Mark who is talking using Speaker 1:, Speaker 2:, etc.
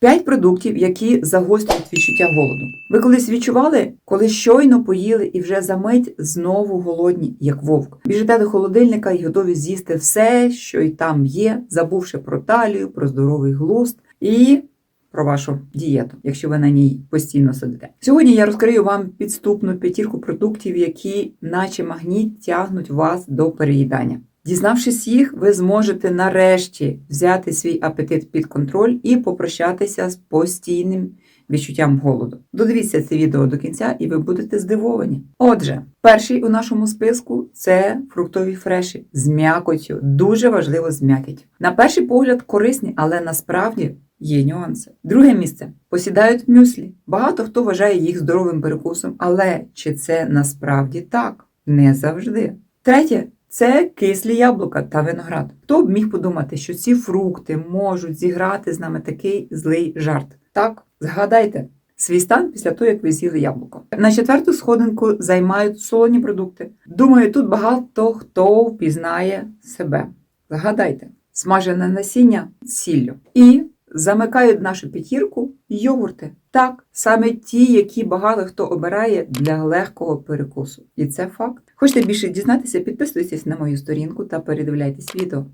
Speaker 1: П'ять продуктів, які загострюють відчуття голоду. Ви колись відчували, коли щойно поїли і вже за мить знову голодні, як вовк. Біжите до холодильника і готові з'їсти все, що й там є, забувши про талію, про здоровий глузд і про вашу дієту, якщо ви на ній постійно сидите. Сьогодні я розкрию вам підступну п'ятірку продуктів, які, наче магніт, тягнуть вас до переїдання. Дізнавшись їх, ви зможете нарешті взяти свій апетит під контроль і попрощатися з постійним відчуттям голоду. Додивіться це відео до кінця, і ви будете здивовані. Отже, перший у нашому списку це фруктові фреші з м'якотю. Дуже важливо з м'якотю. На перший погляд корисні, але насправді. Є нюанси. Друге місце посідають мюслі. Багато хто вважає їх здоровим перекусом, але чи це насправді так? Не завжди. Третє це кислі яблука та виноград. Хто б міг подумати, що ці фрукти можуть зіграти з нами такий злий жарт? Так, згадайте свій стан після того, як ви з'їли яблуко. На четверту сходинку займають солоні продукти. Думаю, тут багато хто впізнає себе. Згадайте, смажене насіння сіллю. І замикають нашу п'ятірку йогурти. Так, саме ті, які багато хто обирає для легкого перекусу. І це факт. Хочете більше дізнатися, підписуйтесь на мою сторінку та передивляйтесь відео.